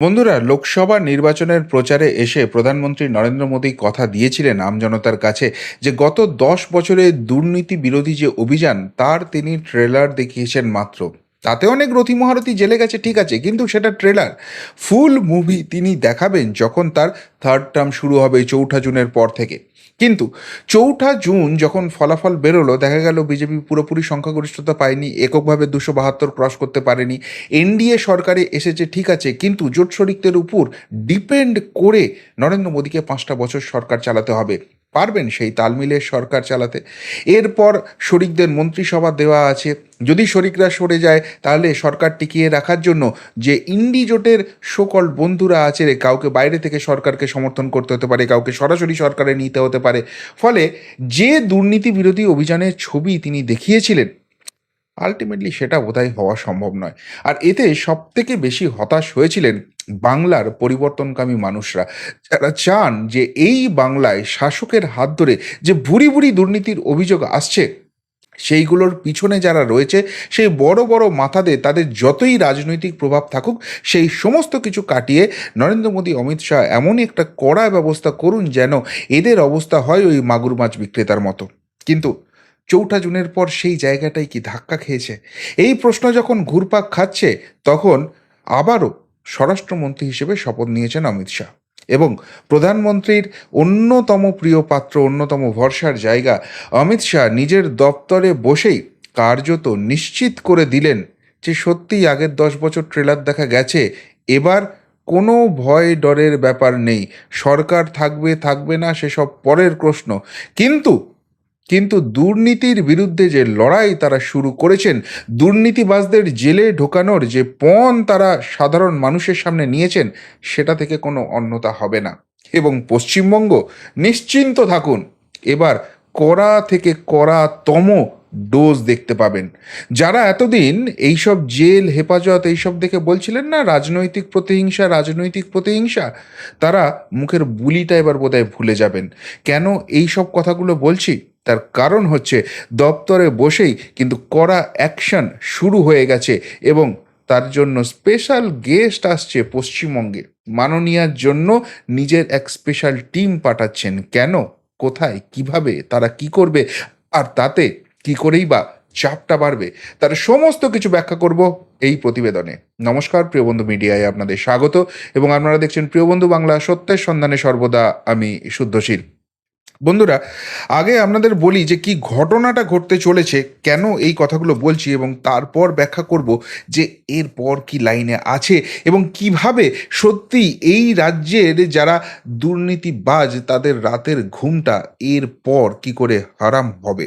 বন্ধুরা, লোকসভা নির্বাচনের প্রচারে এসে প্রধানমন্ত্রী নরেন্দ্র মোদী কথা দিয়েছিলেন আমজনতার কাছে যে গত দশ বছরে দুর্নীতি বিরোধী যে অভিযান, তার তিনি ট্রেলার দেখিয়েছেন মাত্র। তাতে অনেক রথি মহারথী জেলে গেছে, ঠিক আছে, কিন্তু সেটা ট্রেলার ফুল মুভি তিনি দেখাবেন যখন তার থার্ড টার্ম শুরু হবে চৌঠা জুনের পর থেকে। কিন্তু চৌঠা জুন যখন ফলাফল বেরোলো, দেখা গেল বিজেপি পুরোপুরি সংখ্যাগরিষ্ঠতা পায়নি, এককভাবে দুশো বাহাত্তর ক্রস করতে পারেনি। এনডিএ সরকারে এসেছে, ঠিক আছে, কিন্তু জোট শরিকদের উপর ডিপেন্ড করে নরেন্দ্র মোদীকে পাঁচটা বছর সরকার চালাতে হবে। পারবেন সেই তাল মিলে সরকার চালাতে। এরপর শরিকদের মন্ত্রিসভা দেওয়া আছে। যদি শরিকরা সরে যায়, তাহলে সরকার টিকিয়ে রাখার জন্য যে ইন্ডি জোটের সকল বন্ধুরা আছে রে, কাউকে বাইরে থেকে সরকারকে সমর্থন করতে হতে পারে, কাউকে সরাসরি সরকারে নিতে হতে পারে। ফলে যে দুর্নীতি বিরোধী অভিযানের ছবি তিনি দেখিয়েছিলেন আলটিমেটলি সেটা বোধহয় হওয়া সম্ভব নয়। আর এতে সব থেকে বেশি হতাশ হয়েছিলেন বাংলার পরিবর্তনকামী মানুষরা যারা চান যে এই বাংলায় শাসকের হাত ধরে যে ভুরি ভুরি দুর্নীতির অভিযোগ আসছে, সেইগুলোর পিছনে যারা রয়েছে, সেই বড় বড় মাথাদের তাদের যতই রাজনৈতিক প্রভাব থাকুক, সেই সমস্ত কিছু কাটিয়ে নরেন্দ্র মোদী, অমিত শাহ এমনই একটা কড়া ব্যবস্থা করুন যেন এদের অবস্থা হয় ওই মাগুর মাছ বিক্রেতার মতো। কিন্তু চৌঠা জুনের পর সেই জায়গাটাই কি ধাক্কা খেয়েছে? এই প্রশ্ন যখন ঘুরপাক খাচ্ছে, তখন আবারও স্বরাষ্ট্রমন্ত্রী হিসেবে শপথ নিয়েছেন অমিত শাহ। এবং প্রধানমন্ত্রীর অন্যতম প্রিয় পাত্র, অন্যতম ভরসার জায়গা অমিত শাহ নিজের দপ্তরে বসেই কার্যত নিশ্চিত করে দিলেন যে সত্যিই আগের দশ বছর ট্রেলার দেখা গেছে, এবার কোনো ভয় ডরের ব্যাপার নেই। সরকার থাকবে থাকবে না সেসব পরের প্রশ্ন। কিন্তু কিন্তু দুর্নীতির বিরুদ্ধে যে লড়াই তারা শুরু করেছেন, দুর্নীতিবাজদের জেলে ঢোকানোর যে পণ তারা সাধারণ মানুষের সামনে নিয়েছেন, সেটা থেকে কোনো অন্যতা হবে না। এবং পশ্চিমবঙ্গ নিশ্চিন্ত থাকুন, এবার কড়া থেকে কড়াতম ডোজ দেখতে পাবেন। যারা এতদিন এইসব জেল, হেফাজত এইসব দেখে বলছিলেন না, রাজনৈতিক প্রতিহিংসা রাজনৈতিক প্রতিহিংসা, তারা মুখের বুলিটা এবার বোধহয় ভুলে যাবেন। কেন এই সব কথাগুলো বলছি? তার কারণ হচ্ছে দপ্তরে বসেই কিন্তু কড়া অ্যাকশন শুরু হয়ে গেছে এবং তার জন্য স্পেশাল গেস্ট আসছে পশ্চিমবঙ্গে। মাননীয়ার জন্য নিজের এক স্পেশাল টিম পাঠাচ্ছেন। কেন? কোথায়? কীভাবে? তারা কি করবে? আর তাতে কি করেই বা চাপটা বাড়বে? তার সমস্ত কিছু ব্যাখ্যা করব এই প্রতিবেদনে। নমস্কার, প্রিয় বন্ধু মিডিয়ায় আপনাদের স্বাগত এবং আপনারা দেখছেন প্রিয় বন্ধু বাংলা সত্যের সন্ধানে সর্বদা আমি শুদ্ধশীল। বন্ধুরা, আগে আপনাদের বলি যে কি ঘটনাটা ঘটতে চলেছে, কেন এই কথাগুলো বলছি এবং তারপর ব্যাখ্যা করব যে এরপর কি লাইনে আছে এবং কীভাবে সত্যি এই রাজ্যের যারা দুর্নীতিবাজ তাদের রাতের ঘুমটা এরপর কি করে হারাম হবে।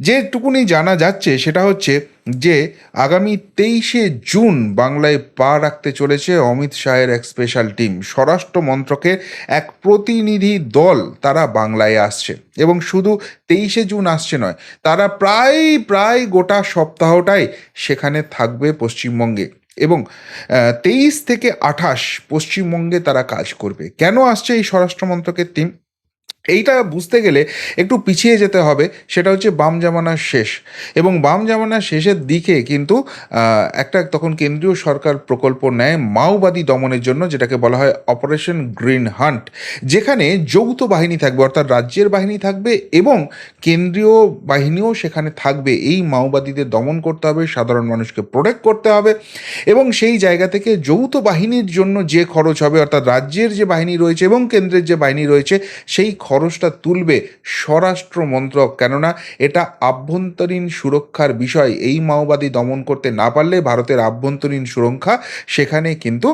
যেটুকুনি জানা যাচ্ছে সেটা হচ্ছে যে আগামী তেইশে জুন বাংলায় পা রাখতে চলেছে অমিত শাহের এক স্পেশাল টিম স্বরাষ্ট্র মন্ত্রকের এক প্রতিনিধি দল তারা বাংলায় আসছে। এবং শুধু তেইশে জুন আসছে নয়, তারা প্রায় প্রায় গোটা সপ্তাহটাই সেখানে থাকবে পশ্চিমবঙ্গে। এবং তেইশ থেকে আঠাশ পশ্চিমবঙ্গে তারা কাজ করবে। কেন আসছে এই স্বরাষ্ট্র মন্ত্রকের টিম এইটা বুঝতে গেলে একটু পিছিয়ে যেতে হবে, সেটা হচ্ছে বাম জামানার শেষ। এবং বাম জামানার শেষের দিকে কিন্তু একটা তখন কেন্দ্রীয় সরকার প্রকল্প নেয় মাওবাদী দমনের জন্য, যেটাকে বলা হয় অপারেশন গ্রিন হান্ট যেখানে যৌথ বাহিনী থাকবে, অর্থাৎ রাজ্যের বাহিনী থাকবে এবং কেন্দ্রীয় বাহিনীও সেখানে থাকবে। এই মাওবাদীদের দমন করতে হবে, সাধারণ মানুষকে প্রোটেক্ট করতে হবে এবং সেই জায়গা থেকে যৌথ বাহিনীর জন্য যে খরচ হবে, অর্থাৎ রাজ্যের যে বাহিনী রয়েছে এবং কেন্দ্রের যে বাহিনী রয়েছে, সেই খরচটা তুলবে স্বরাষ্ট্র মন্ত্রক। কেননা এটা আভ্যন্তরীণ সুরক্ষার বিষয়। এই মাওবাদী দমন করতে না পারলে ভারতের আভ্যন্তরীণ সুরক্ষা সেখানে কিন্তু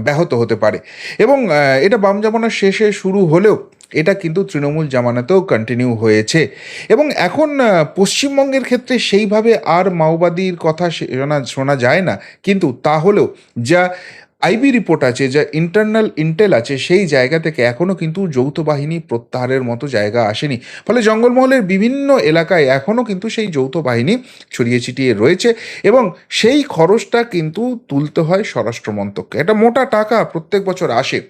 ব্যাহত হতে পারে। এবং এটা বাম জামানার শেষে শুরু হলেও এটা কিন্তু তৃণমূল জামানাতেও কন্টিনিউ হয়েছে। এবং এখন পশ্চিমবঙ্গের ক্ষেত্রে সেইভাবে আর মাওবাদীর কথা শোনা শোনা যায় না। কিন্তু তাহলেও যা আইবি রিপোর্ট আছে, যা ইন্টারনাল ইন্টেল আছে, সেই জায়গা থেকে এখনও কিন্তু যৌথ বাহিনী প্রত্যাহারের মতো জায়গা আসেনি। ফলে জঙ্গলমহলের বিভিন্ন এলাকায় এখনও কিন্তু সেই যৌথ বাহিনী ছড়িয়ে ছিটিয়ে রয়েছে এবং সেই খরচটা কিন্তু তুলতে হয় স্বরাষ্ট্র মন্ত্রককে। এটা মোটা টাকা প্রত্যেক বছর আসে।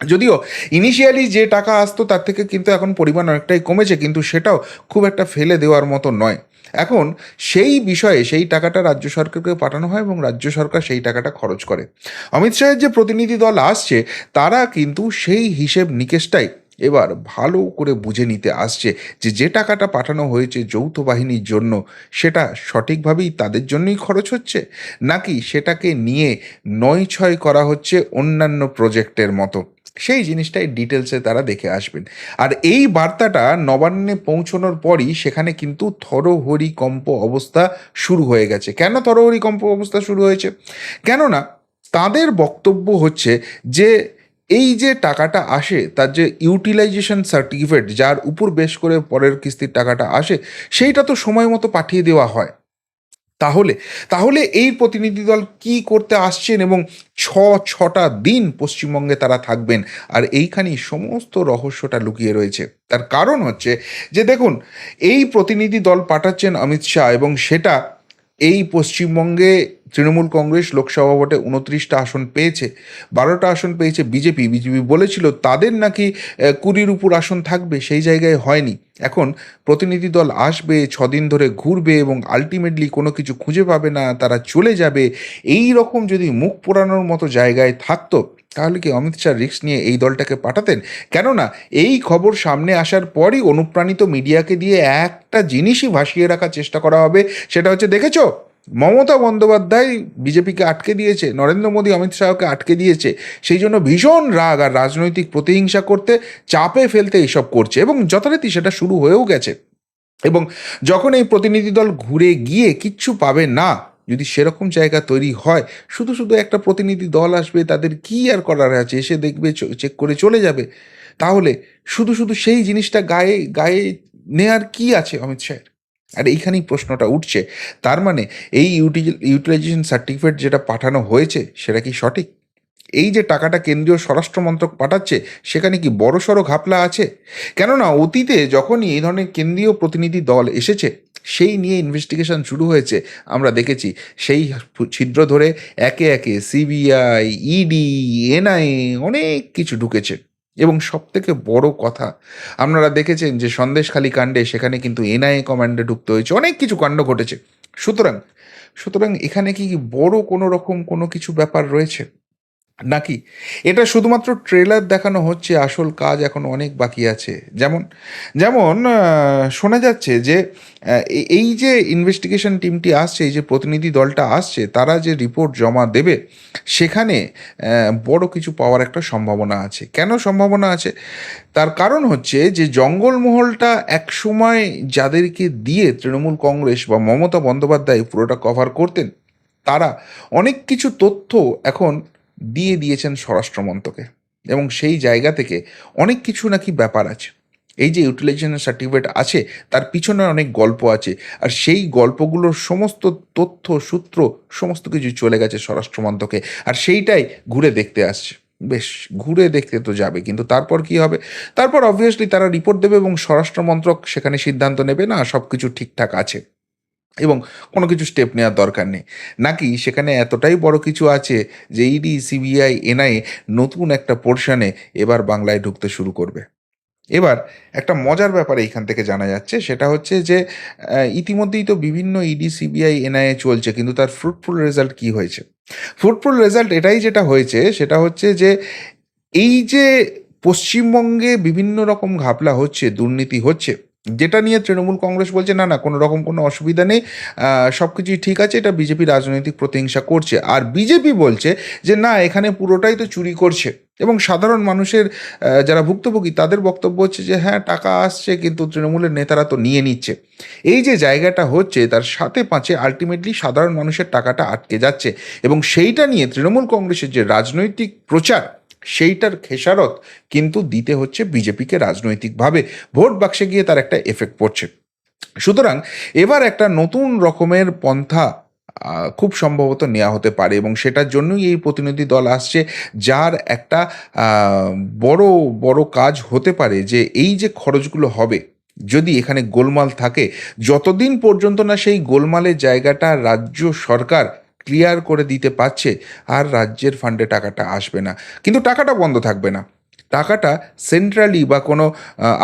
যদিও ইনিশিয়ালি যে টাকা আসতো তার থেকে কিন্তু এখন পরিমাণ অনেকটাই কমেছে, কিন্তু সেটাও খুব একটা ফেলে দেওয়ার মতো নয়। এখন সেই বিষয়ে সেই টাকাটা রাজ্য সরকারকে পাঠানো হয় এবং রাজ্য সরকার সেই টাকাটা খরচ করে। অমিত শাহের যে প্রতিনিধি দল আসছে, তারা কিন্তু সেই হিসেব নিকেশটাই এবার ভালো করে বুঝে নিতে আসছে যে যে টাকাটা পাঠানো হয়েছে যৌথ বাহিনীর জন্য, সেটা সঠিকভাবেই তাদের জন্যই খরচ হচ্ছে? নাকি সেটাকে নিয়ে নয় ছয় করা হচ্ছে অন্যান্য প্রজেক্টের মতো? সেই জিনিসটাই ডিটেলসে তারা দেখে আসবেন। আর এই বার্তাটা নবান্নে পৌঁছানোর পরই সেখানে কিন্তু থরহরি কম্প অবস্থা শুরু হয়ে গেছে। কেন থরহরি কম্প অবস্থা শুরু হয়েছে? কেননা তাদের বক্তব্য হচ্ছে যে এই যে টাকাটা আসে, তার যে ইউটিলাইজেশন সার্টিফিকেট যার উপর বেশ করে পরের কিস্তির টাকাটা আসে, সেইটা তো সময় মতো পাঠিয়ে দেওয়া হয়। তাহলে তাহলে এই প্রতিনিধি দল কি করতে আসছেন এবং ছ, ছটা দিন পশ্চিমবঙ্গে তারা থাকবেন? আর এইখানেই সমস্ত রহস্যটা লুকিয়ে রয়েছে। তার কারণ হচ্ছে যে দেখুন, এই প্রতিনিধি দল পাঠাচ্ছেন অমিত শাহ এবং সেটা এই পশ্চিমবঙ্গে তৃণমূল কংগ্রেস লোকসভা ভোটে উনত্রিশটা আসন পেয়েছে, বারোটা আসন পেয়েছে বিজেপি। বিজেপি বলেছিল তাদের নাকি কুড়ির উপর আসন থাকবে, সেই জায়গায় হয়নি। এখন প্রতিনিধি দল আসবে, ছদিন ধরে ঘুরবে এবং আলটিমেটলি কোনো কিছু খুঁজে পাবে না, তারা চলে যাবে। এই রকম যদি মুখ পোড়ানোর মতো জায়গায় থাকতো, তাহলে কি অমিত শাহ রিক্স নিয়ে এই দলটাকে পাঠাতেন? কেননা, এই খবর সামনে আসার পরই অনুপ্রাণিত মিডিয়াকে দিয়ে একটা জিনিসই ভাসিয়ে রাখার চেষ্টা করা হবে, সেটা হচ্ছে, দেখেছ? মমতা বন্দ্যোপাধ্যায় বিজেপিকে আটকে দিয়েছে, নরেন্দ্র মোদী অমিত শাহকে আটকে দিয়েছে, সেই জন্য ভীষণ রাগ আর রাজনৈতিক প্রতিহিংসা করতে, চাপে ফেলতে এইসব করছে এবং যথারীতি সেটা শুরু হয়েও গেছে। এবং যখন এই প্রতিনিধি দল ঘুরে গিয়ে কিচ্ছু পাবে না, যদি সেরকম জায়গা তৈরি হয়, শুধু শুধু একটা প্রতিনিধি দল আসবে, তাদের কি আর করার আছে, এসে দেখবে চেক করে চলে যাবে, তাহলে শুধু শুধু সেই জিনিসটা গায়ে গায়ে নেয়ার কি আছে অমিত শাহের? আর এইখানেই প্রশ্নটা উঠছে। তার মানে এই ইউটিলাইজেশন সার্টিফিকেট যেটা পাঠানো হয়েছে, সেটা কি সঠিক? এই যে টাকাটা কেন্দ্রীয় স্বরাষ্ট্র মন্ত্রক পাঠাচ্ছে, সেখানে কি বড়সড় ঘাপলা আছে? কেননা অতীতে যখনই এই ধরনের কেন্দ্রীয় প্রতিনিধি দল এসেছে, সেই নিয়ে ইনভেস্টিগেশন শুরু হয়েছে, আমরা দেখেছি। সেই ছিদ্র ধরে একে একে সিবিআই ইডি এনআইএ অনেক কিছু ঢুকেছে। এবং সব থেকে বড় কথা, আপনারা দেখেছেন যে সন্দেশখালী কাণ্ডে সেখানে কিন্তু এনআইএ কমান্ডে ঢুকতে হয়েছে। অনেক কিছু কাণ্ড ঘটেছে। সুতরাং সুতরাং এখানে কি বড় কোনো রকম কোনো কিছু ব্যাপার রয়েছে? নাকি? এটা শুধুমাত্র ট্রেলার দেখানো হচ্ছে, আসল কাজ এখন অনেক বাকি আছে। যেমন যেমন শোনা যাচ্ছে যে এই যে ইনভেস্টিগেশন টিমটি আসছে, এই যে প্রতিনিধি দলটা আসছে, তারা যে রিপোর্ট জমা দেবে, সেখানে বড় কিছু পাওয়ার একটা সম্ভাবনা আছে। কেন সম্ভাবনা আছে? তার কারণ হচ্ছে যে, জঙ্গলমহলটা একসময় যাদেরকে দিয়ে তৃণমূল কংগ্রেস বা মমতা বন্দ্যোপাধ্যায় পুরোটা কভার করতেন, তারা অনেক কিছু তথ্য এখন দিয়ে দিয়েছেন স্বরাষ্ট্রমন্ত্রকে। এবং সেই জায়গা থেকে অনেক কিছু নাকি ব্যাপার আছে। এই যে ইউটিলাইজেশন সার্টিফিকেট আছে, তার পিছনে অনেক গল্প আছে। আর সেই গল্পগুলোর সমস্ত তথ্য, সূত্র, সমস্ত কিছু চলে গেছে স্বরাষ্ট্রমন্ত্রকে। আর সেইটাই ঘুরে দেখতে আসছে। বেশ, ঘুরে দেখতে তো যাবে, কিন্তু তারপর কি হবে? তারপর অবভিয়াসলি তারা রিপোর্ট দেবে এবং স্বরাষ্ট্রমন্ত্রক সেখানে সিদ্ধান্ত নেবে, না সব কিছু ঠিকঠাক আছে। এবং কোনো কিছু স্টেপ নেওয়ার দরকার নেই। নাকি সেখানে এতটাই বড় কিছু আছে যে ইডি সিবিআই এনআইএ নতুন একটা পোর্শনে এবার বাংলায় ঢুকতে শুরু করবে? এবার একটা মজার ব্যাপার এইখান থেকে জানা যাচ্ছে, সেটা হচ্ছে যে ইতিমধ্যেই তো বিভিন্ন ইডি সিবিআই এনআইএ চলছে, কিন্তু তার ফ্রুটফুল রেজাল্ট কি হয়েছে? ফ্রুটফুল রেজাল্ট এটাই যেটা হয়েছে, সেটা হচ্ছে যে, এই যে পশ্চিমবঙ্গে বিভিন্ন রকম ঘাপলা হচ্ছে, দুর্নীতি হচ্ছে যেটা নিয়ে তৃণমূল কংগ্রেস বলছে, না না, কোনো রকম কোনো অসুবিধা নেই সব কিছুই ঠিক আছে, এটা বিজেপি রাজনৈতিক প্রতিহিংসা করছে। আর বিজেপি বলছে যে, না, এখানে পুরোটাই তো চুরি করছে। এবং সাধারণ মানুষের যারা ভুক্তভোগী, তাদের বক্তব্য হচ্ছে যে হ্যাঁ টাকা আসছে, কিন্তু তৃণমূলের নেতারা তো নিয়ে নিচ্ছে। এই যে জায়গাটা হচ্ছে, তার সাথে পাঁচে আলটিমেটলি সাধারণ মানুষের টাকাটা আটকে যাচ্ছে। এবং সেইটা নিয়ে তৃণমূল কংগ্রেসের যে রাজনৈতিক প্রচার সেইটার খেসারত কিন্তু দিতে হচ্ছে বিজেপিকে রাজনৈতিকভাবে। ভোট বাক্সে গিয়ে তার একটা এফেক্ট পড়ছে। সুতরাং এবার একটা নতুন রকমের পন্থা খুব সম্ভবত নেওয়া হতে পারে এবং সেটার জন্যই এই প্রতিনিধি দল আসছে, যার একটা বড় বড় কাজ হতে পারে যে এই যে খরচগুলো হবে, যদি এখানে গোলমাল থাকে, যতদিন পর্যন্ত না সেই গোলমালের জায়গাটা রাজ্য সরকার ক্লিয়ার করে দিতে পারছে আর রাজ্যের ফান্ডে টাকাটা আসবে না। কিন্তু টাকাটা বন্ধ থাকবে না। টাকাটা সেন্ট্রালি বা কোনো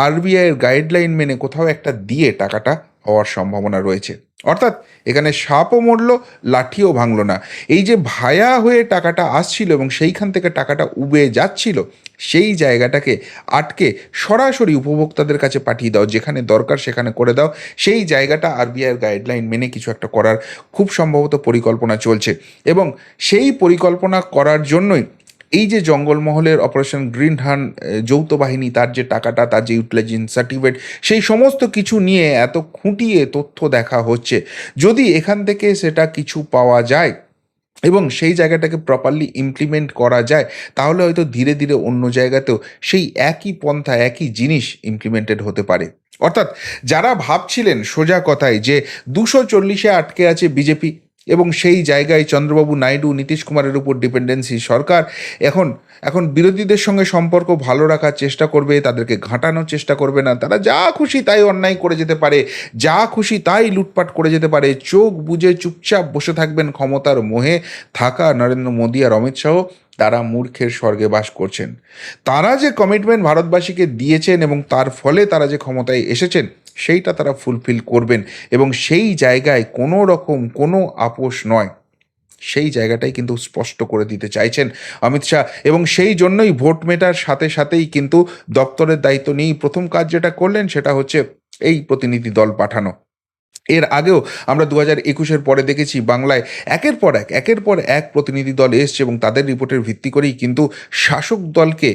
আরবিআইয়ের গাইডলাইন মেনে কোথাও একটা দিয়ে টাকাটা হওয়ার সম্ভাবনা রয়েছে। অর্থাৎ এখানে সাপও মরল, লাঠিও ভাঙল না। এই যে ভায়া হয়ে টাকাটা আসছিল এবং সেইখান থেকে টাকাটা উবে যাচ্ছিল, সেই জায়গাটাকে আটকে সরাসরি উপভোক্তাদের কাছে পাঠিয়ে দাও, যেখানে দরকার সেখানে করে দাও। সেই জায়গাটা আরবিআইয়ের গাইডলাইন মেনে কিছু একটা করার খুব সম্ভবত পরিকল্পনা চলছে। এবং সেই পরিকল্পনা করার জন্যই এই যে জঙ্গলমহলের অপারেশন গ্রিন হান যৌথ বাহিনী, তার যে টাকাটা, তার যে ইউটিলাইজেশন সার্টিফিকেট সেই সমস্ত কিছু নিয়ে এত খুঁটিয়ে তথ্য দেখা হচ্ছে। যদি এখান থেকে সেটা কিছু পাওয়া যায় এবং সেই জায়গাটাকে প্রপারলি ইমপ্লিমেন্ট করা যায়, তাহলে হয়তো ধীরে ধীরে অন্য জায়গাতেও সেই একই পন্থা, একই জিনিস ইমপ্লিমেন্টেড হতে পারে। অর্থাৎ যারা ভাবছিলেন সোজা কথায় যে দুশো চল্লিশে আটকে আছে বিজেপি এবং সেই জায়গায় চন্দ্রবাবু নাইডু, নীতিশ কুমারের উপর ডিপেন্ডেন্সি সরকার এখন এখন বিরোধীদের সঙ্গে সম্পর্ক ভালো রাখার চেষ্টা করবে, তাদেরকে ঘাঁটানোর চেষ্টা করবে না। তারা যা খুশি তাই অন্যায় করে যেতে পারে, যা খুশি তাই লুটপাট করে যেতে পারে। চোখ বুজে চুপচাপ বসে থাকবেন ক্ষমতার মোহে থাকা নরেন্দ্র মোদী আর অমিত শাহ। তারা মূর্খের স্বর্গে বাস করছেন। তারা যে কমিটমেন্ট ভারতবাসীকে দিয়েছেন এবং তার ফলে তারা যে ক্ষমতায় এসেছেন সেইটা তারা ফুলফিল করবেন এবং সেই জায়গায় কোনো রকম কোনো আপোষ নয়। সেই জায়গাটাই কিন্তু স্পষ্ট করে দিতে চাইছেন অমিত শাহ এবং সেই জন্যই ভোট মেটার সাথে সাথেই কিন্তু দপ্তরের দায়িত্ব নিয়েই প্রথম কাজ যেটা করলেন সেটা হচ্ছে এই প্রতিনিধি দল পাঠানো। এর আগেও আমরা দু হাজার একুশের পরে দেখেছি বাংলায় একের পর এক, একের পর এক প্রতিনিধি দল এসছে এবং তাদের রিপোর্টের ভিত্তি করেই কিন্তু শাসক দলকে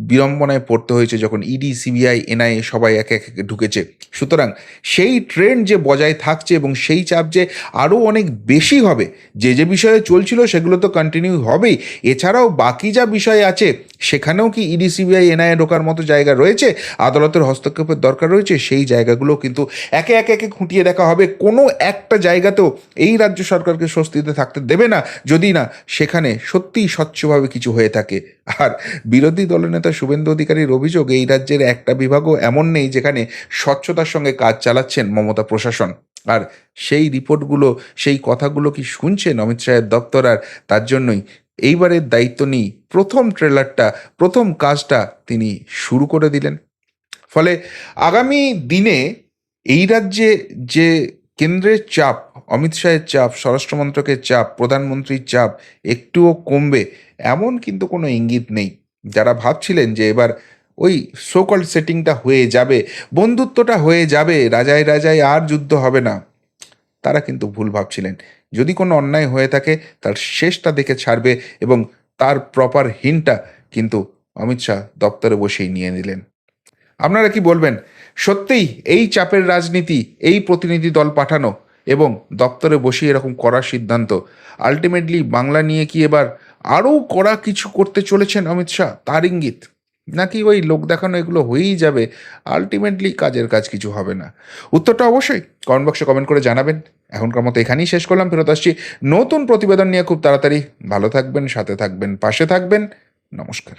বিড়ম্বনায় পড়তে হয়েছে যখন ইডি সিবিআই এনআইএ সবাই একে একে ঢুকেছে। সুতরাং সেই ট্রেন্ড যে বজায় থাকছে এবং সেই চাপ যে আরও অনেক বেশি হবে, যে যে বিষয়ে চলছিল সেগুলো তো কন্টিনিউ হবেই। এছাড়াও বাকি যা বিষয় আছে সেখানেও কি ইডি, সিবিআই, এনআইএ ঢোকার মতো জায়গা রয়েছে? আদালতের হস্তক্ষেপের দরকার রয়েছে? সেই জায়গাগুলো কিন্তু একে একে একে খুঁটিয়ে দেখা হবে। কোনো একটা জায়গাতেও এই রাজ্য সরকারকে স্বস্তিতে থাকতে দেবে না। যদি না, সেখানে সত্যিই স্বচ্ছভাবে কিছু হয়ে থাকে। আর বিরোধী দলনেতা শুভেন্দু অধিকারীর অভিযোগ, এই রাজ্যের একটা বিভাগও এমন নেই যেখানে স্বচ্ছতার সঙ্গে কাজ চালাচ্ছেন মমতা প্রশাসন। আর সেই রিপোর্টগুলো, সেই কথাগুলো কি শুনছেন অমিত শাহের দপ্তর? আর তার জন্যই এইবারের দায়িত্ব নিয়ে প্রথম ট্রেলারটা প্রথম কাজটা তিনি শুরু করে দিলেন। ফলে আগামী দিনে এই রাজ্যে যে কেন্দ্রের চাপ, অমিত শাহের চাপ, স্বরাষ্ট্রমন্ত্রকের চাপ, প্রধানমন্ত্রীর চাপ একটুও কমবে, এমন কিন্তু কোনো ইঙ্গিত নেই। যারা ভাবছিলেন যে এবার ওই সোকল সেটিংটা হয়ে যাবে, বন্ধুত্বটা হয়ে যাবে, রাজায় রাজায় আর যুদ্ধ হবে না। তারা কিন্তু ভুল ভাবছিলেন। যদি কোনো অন্যায় হয়ে থাকে, তার শেষটা দেখে ছাড়বে এবং তার প্রপার হিনটা কিন্তু অমিত শাহ দপ্তরে বসেই নিয়ে নিলেন। আপনারা কি বলবেন? সত্যিই এই চাপের রাজনীতি, এই প্রতিনিধি দল পাঠানো এবং দপ্তরে বসে এরকম করার সিদ্ধান্ত আলটিমেটলি বাংলা নিয়ে কি এবার আরও কড়া কিছু করতে চলেছেন অমিত শাহ? তার ইঙ্গিত। নাকি ওই লোক দেখানো এগুলো হয়েই যাবে? আলটিমেটলি কাজের কাজ কিছু হবে না। উত্তরটা অবশ্যই কমেন্ট বক্সে কমেন্ট করে জানাবেন। এখনকার মতো এখানেই শেষ করলাম, ফেরত আসছি নতুন প্রতিবেদন নিয়ে খুব তাড়াতাড়ি। ভালো থাকবেন, সাথে থাকবেন, পাশে থাকবেন। নমস্কার।